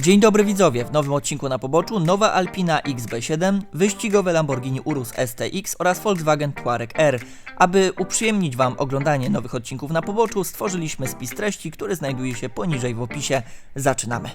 Dzień dobry widzowie, w nowym odcinku na poboczu nowa Alpina XB7, wyścigowe Lamborghini Urus STX oraz Volkswagen Touareg R. Aby uprzyjemnić Wam oglądanie nowych odcinków na poboczu, stworzyliśmy spis treści, który znajduje się poniżej w opisie. Zaczynamy.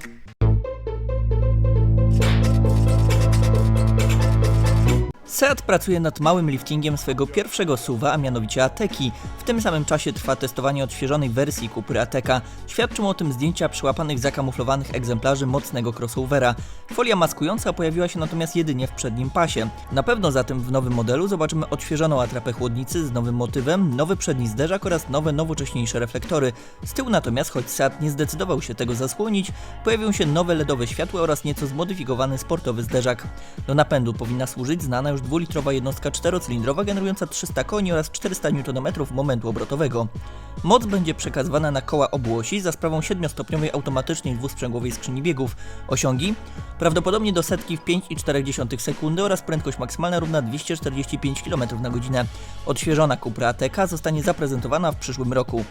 Seat pracuje nad małym liftingiem swojego pierwszego suwa, a mianowicie Ateki. W tym samym czasie trwa testowanie odświeżonej wersji Cupry Ateka. Świadczą o tym zdjęcia przyłapanych zakamuflowanych egzemplarzy mocnego crossovera. Folia maskująca pojawiła się natomiast jedynie w przednim pasie. Na pewno zatem w nowym modelu zobaczymy odświeżoną atrapę chłodnicy z nowym motywem, nowy przedni zderzak oraz nowe, nowocześniejsze reflektory. Z tyłu natomiast, choć Seat nie zdecydował się tego zasłonić, pojawią się nowe LEDowe światła oraz nieco zmodyfikowany sportowy zderzak. Do napędu powinna służyć znana już dwulitrowa jednostka czterocylindrowa generująca 300 koni oraz 400 Nm momentu obrotowego. Moc będzie przekazywana na koła obu osi za sprawą 7-stopniowej automatycznej dwusprzęgłowej skrzyni biegów. Osiągi? Prawdopodobnie do setki w 5,4 sekundy oraz prędkość maksymalna równa 245 km na godzinę. Odświeżona Cupra ATK zostanie zaprezentowana w przyszłym roku.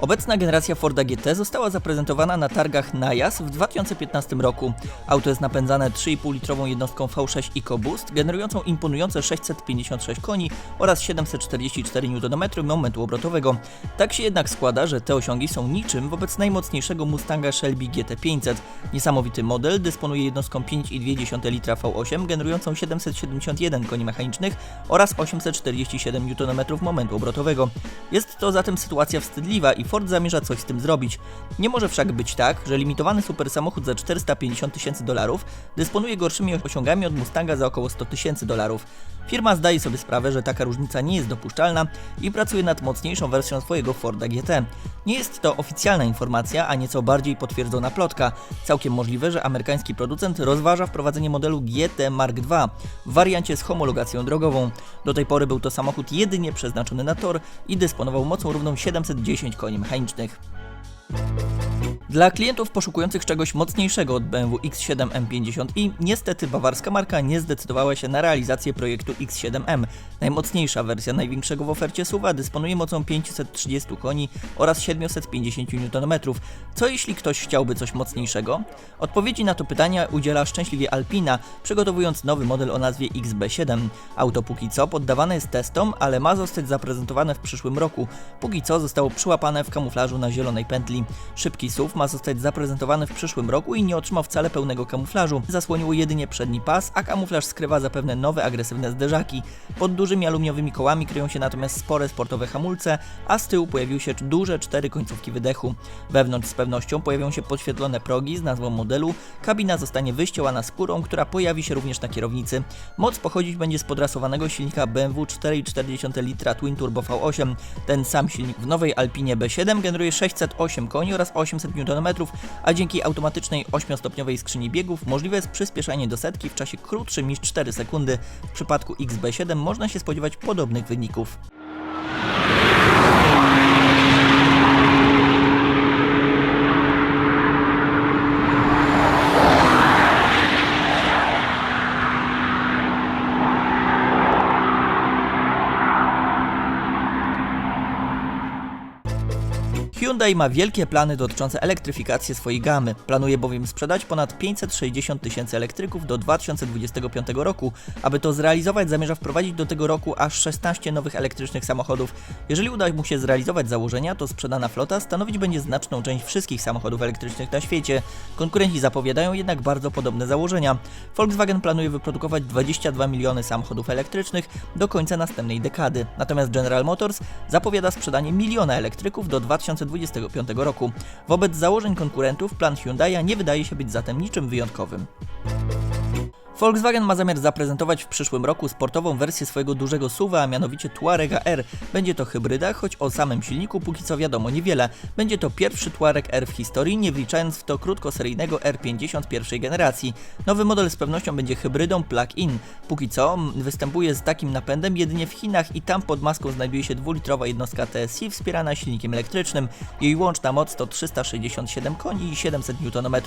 Obecna generacja Forda GT została zaprezentowana na targach Najas w 2015 roku. Auto jest napędzane 3,5-litrową jednostką V6 EcoBoost, generującą imponujące 656 koni oraz 744 Nm momentu obrotowego. Tak się jednak składa, że te osiągi są niczym wobec najmocniejszego Mustanga Shelby GT500. Niesamowity model dysponuje jednostką 5,2 litra V8, generującą 771 koni mechanicznych oraz 847 Nm momentu obrotowego. Jest to zatem sytuacja wstydliwa i Ford zamierza coś z tym zrobić. Nie może wszak być tak, że limitowany super samochód za 450 tysięcy dolarów dysponuje gorszymi osiągami od Mustanga za około 100 tysięcy dolarów. Firma zdaje sobie sprawę, że taka różnica nie jest dopuszczalna i pracuje nad mocniejszą wersją swojego Forda GT. Nie jest to oficjalna informacja, a nieco bardziej potwierdzona plotka. Całkiem możliwe, że amerykański producent rozważa wprowadzenie modelu GT Mark II w wariancie z homologacją drogową. Do tej pory był to samochód jedynie przeznaczony na tor i dysponował mocą równą 710 koni mechanicznych. Dla klientów poszukujących czegoś mocniejszego od BMW X7 M50i, niestety bawarska marka nie zdecydowała się na realizację projektu X7M. Najmocniejsza wersja największego w ofercie SUVa dysponuje mocą 530 koni oraz 750 Nm. Co jeśli ktoś chciałby coś mocniejszego? Odpowiedzi na to pytania udziela szczęśliwie Alpina, przygotowując nowy model o nazwie XB7. Auto póki co poddawane jest testom, ale ma zostać zaprezentowane w przyszłym roku. Póki co zostało przyłapane w kamuflażu na zielonej pętli. Szybki SUV ma zostać zaprezentowany w przyszłym roku i nie otrzymał wcale pełnego kamuflażu. Zasłonił jedynie przedni pas, a kamuflaż skrywa zapewne nowe agresywne zderzaki. Pod dużymi aluminiowymi kołami kryją się natomiast spore sportowe hamulce, a z tyłu pojawiły się duże cztery końcówki wydechu. Wewnątrz z pewnością pojawią się podświetlone progi z nazwą modelu, kabina zostanie wyścielana skórą, która pojawi się również na kierownicy. Moc pochodzić będzie z podrasowanego silnika BMW 4,4 litra Twin Turbo V8. Ten sam silnik w nowej Alpinie B7 generuje 608 koni oraz 800 Nm, a dzięki automatycznej 8-stopniowej skrzyni biegów możliwe jest przyspieszanie do setki w czasie krótszym niż 4 sekundy. W przypadku XB7 można się spodziewać podobnych wyników. Hyundai ma wielkie plany dotyczące elektryfikacji swojej gamy. Planuje bowiem sprzedać ponad 560 tysięcy elektryków do 2025 roku. Aby to zrealizować, zamierza wprowadzić do tego roku aż 16 nowych elektrycznych samochodów. Jeżeli uda mu się zrealizować założenia, to sprzedana flota stanowić będzie znaczną część wszystkich samochodów elektrycznych na świecie. Konkurenci zapowiadają jednak bardzo podobne założenia. Volkswagen planuje wyprodukować 22 miliony samochodów elektrycznych do końca następnej dekady. Natomiast General Motors zapowiada sprzedanie miliona elektryków do 2025 roku. Wobec założeń konkurentów plan Hyundai'a nie wydaje się być zatem niczym wyjątkowym. Volkswagen ma zamiar zaprezentować w przyszłym roku sportową wersję swojego dużego SUVa, a mianowicie Touarega R. Będzie to hybryda, choć o samym silniku póki co wiadomo niewiele. Będzie to pierwszy Touareg R w historii, nie wliczając w to krótkoseryjnego R50 pierwszej generacji. Nowy model z pewnością będzie hybrydą plug-in. Póki co występuje z takim napędem jedynie w Chinach i tam pod maską znajduje się dwulitrowa jednostka TSI wspierana silnikiem elektrycznym. Jej łączna moc to 367 koni i 700 Nm.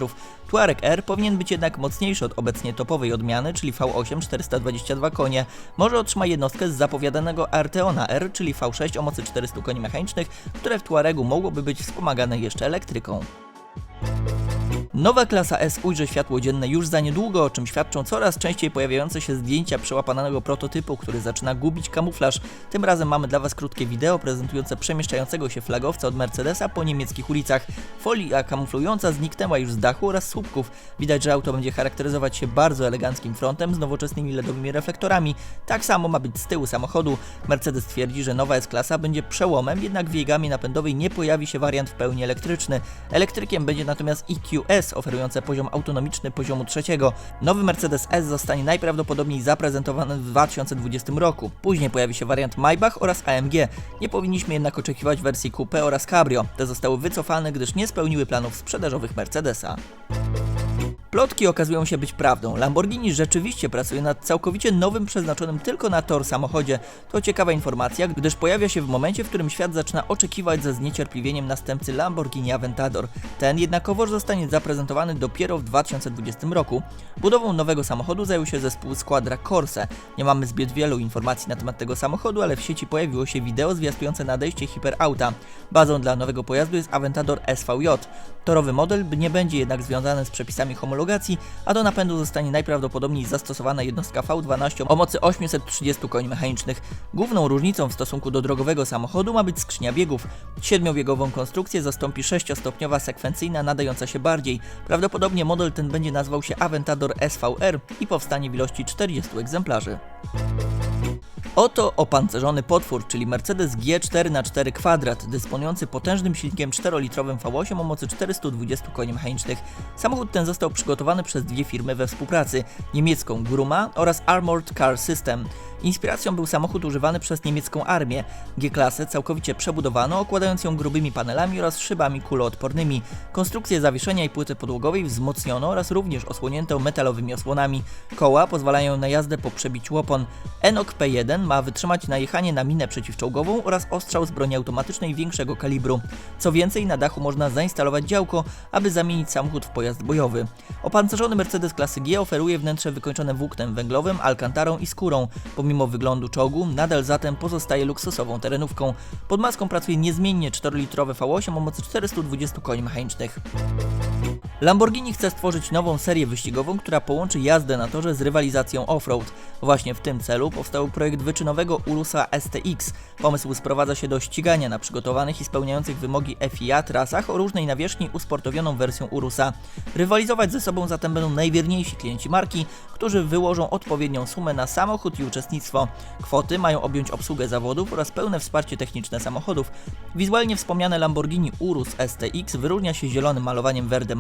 Touareg R powinien być jednak mocniejszy od obecnie topowej odmiany, czyli V8 422 konie. Może otrzyma jednostkę z zapowiadanego Arteona R, czyli V6 o mocy 400 koni mechanicznych, które w Tuaregu mogłoby być wspomagane jeszcze elektryką. Nowa klasa S ujrzy światło dzienne już za niedługo, o czym świadczą coraz częściej pojawiające się zdjęcia przełapanego prototypu, który zaczyna gubić kamuflaż. Tym razem mamy dla Was krótkie wideo prezentujące przemieszczającego się flagowca od Mercedesa po niemieckich ulicach. Folia kamuflująca zniknęła już z dachu oraz słupków. Widać, że auto będzie charakteryzować się bardzo eleganckim frontem z nowoczesnymi LEDowymi reflektorami. Tak samo ma być z tyłu samochodu. Mercedes twierdzi, że nowa S-klasa będzie przełomem, jednak w jej gamie napędowej nie pojawi się wariant w pełni elektryczny. Elektrykiem będzie natomiast EQS, oferujące poziom autonomiczny poziomu trzeciego. Nowy Mercedes S zostanie najprawdopodobniej zaprezentowany w 2020 roku. Później pojawi się wariant Maybach oraz AMG. Nie powinniśmy jednak oczekiwać wersji Coupe oraz Cabrio. Te zostały wycofane, gdyż nie spełniły planów sprzedażowych Mercedesa. Plotki okazują się być prawdą. Lamborghini rzeczywiście pracuje nad całkowicie nowym, przeznaczonym tylko na tor samochodzie. To ciekawa informacja, gdyż pojawia się w momencie, w którym świat zaczyna oczekiwać ze zniecierpliwieniem następcy Lamborghini Aventador. Ten jednakowoż zostanie zaprezentowany dopiero w 2020 roku. Budową nowego samochodu zajął się zespół Squadra Corse. Nie mamy zbyt wielu informacji na temat tego samochodu, ale w sieci pojawiło się wideo zwiastujące nadejście hiperauta. Bazą dla nowego pojazdu jest Aventador SVJ. Torowy model nie będzie jednak związany z przepisami homologacji, a do napędu zostanie najprawdopodobniej zastosowana jednostka V12 o mocy 830 koni mechanicznych. Główną różnicą w stosunku do drogowego samochodu ma być skrzynia biegów. Siedmiobiegową konstrukcję zastąpi sześciostopniowa sekwencyjna nadająca się bardziej. Prawdopodobnie model ten będzie nazwał się Aventador SVR i powstanie w ilości 40 egzemplarzy. Oto opancerzony potwór, czyli Mercedes G4x4 kwadrat, dysponujący potężnym silnikiem 4-litrowym V8 o mocy 420 koni mechanicznych. Samochód ten został przygotowany przez dwie firmy we współpracy, niemiecką Gruma oraz Armored Car System. Inspiracją był samochód używany przez niemiecką armię. G-klasę całkowicie przebudowano, okładając ją grubymi panelami oraz szybami kuloodpornymi. Konstrukcję zawieszenia i płyty podłogowej wzmocniono oraz również osłonięto metalowymi osłonami. Koła pozwalają na jazdę po przebiciu opon. Enok P1 ma wytrzymać najechanie na minę przeciwczołgową oraz ostrzał z broni automatycznej większego kalibru. Co więcej, na dachu można zainstalować działko, aby zamienić samochód w pojazd bojowy. Opancerzony Mercedes klasy G oferuje wnętrze wykończone włóknem węglowym, alkantarą i skórą. Pomimo wyglądu czołgu, nadal zatem pozostaje luksusową terenówką. Pod maską pracuje niezmiennie 4-litrowe V8 o mocy 420 koni mechanicznych. Lamborghini chce stworzyć nową serię wyścigową, która połączy jazdę na torze z rywalizacją off-road. Właśnie w tym celu powstał projekt wyczynowego Urusa STX. Pomysł sprowadza się do ścigania na przygotowanych i spełniających wymogi FIA trasach o różnej nawierzchni usportowioną wersją Urusa. Rywalizować ze sobą zatem będą najwierniejsi klienci marki, którzy wyłożą odpowiednią sumę na samochód i uczestnictwo. Kwoty mają objąć obsługę zawodów oraz pełne wsparcie techniczne samochodów. Wizualnie wspomniane Lamborghini Urus STX wyróżnia się zielonym malowaniem Verde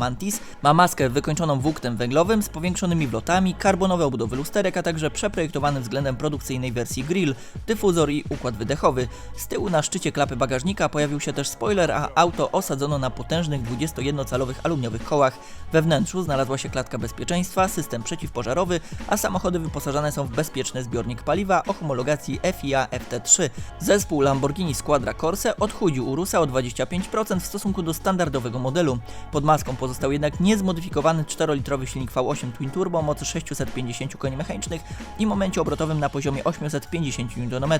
Ma maskę wykończoną włóknem węglowym z powiększonymi wlotami, karbonowe obudowy lusterek, a także przeprojektowany względem produkcyjnej wersji grill, dyfuzor i układ wydechowy. Z tyłu na szczycie klapy bagażnika pojawił się też spoiler, a auto osadzono na potężnych 21-calowych aluminiowych kołach. We wnętrzu znalazła się klatka bezpieczeństwa, system przeciwpożarowy, a samochody wyposażone są w bezpieczny zbiornik paliwa o homologacji FIA FT3. Zespół Lamborghini Squadra Corse odchudził Urusa o 25% w stosunku do standardowego modelu. Pod maską pozostał jednak niezmodyfikowany 4-litrowy silnik V8 Twin Turbo o mocy 650 koni mechanicznych i momencie obrotowym na poziomie 850 Nm.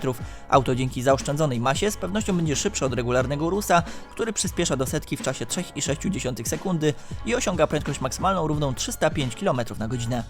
Auto dzięki zaoszczędzonej masie z pewnością będzie szybsze od regularnego Urusa, który przyspiesza do setki w czasie 3,6 sekundy i osiąga prędkość maksymalną równą 305 km na godzinę.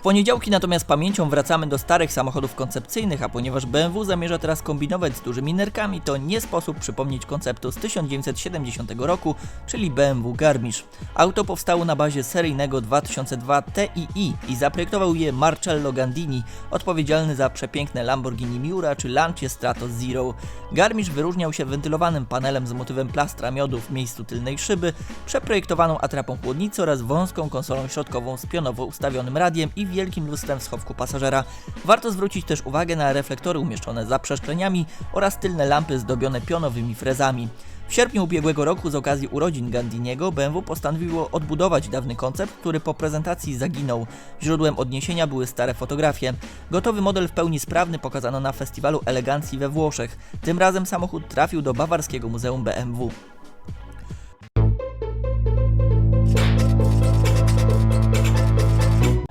W poniedziałki natomiast pamięcią wracamy do starych samochodów koncepcyjnych, a ponieważ BMW zamierza teraz kombinować z dużymi nerkami, to nie sposób przypomnieć konceptu z 1970 roku, czyli BMW Garmisch. Auto powstało na bazie seryjnego 2002 TII i zaprojektował je Marcello Gandini, odpowiedzialny za przepiękne Lamborghini Miura czy Lancia Strato Zero. Garmisch wyróżniał się wentylowanym panelem z motywem plastra miodu w miejscu tylnej szyby, przeprojektowaną atrapą chłodnicy oraz wąską konsolą środkową z pionowo ustawionym radiem i wielkim lustrem w schowku pasażera. Warto zwrócić też uwagę na reflektory umieszczone za przeszkleniami oraz tylne lampy zdobione pionowymi frezami. W sierpniu ubiegłego roku z okazji urodzin Gandiniego BMW postanowiło odbudować dawny koncept, który po prezentacji zaginął. Źródłem odniesienia były stare fotografie. Gotowy model w pełni sprawny pokazano na festiwalu elegancji we Włoszech. Tym razem samochód trafił do bawarskiego muzeum BMW.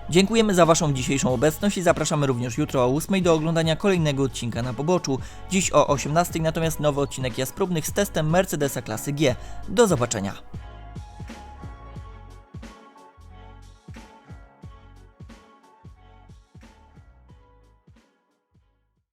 Dziękujemy za Waszą dzisiejszą obecność i zapraszamy również jutro o 8 do oglądania kolejnego odcinka na poboczu. Dziś o 18 natomiast nowy odcinek jazd próbnych z testem Mercedesa klasy G. Do zobaczenia.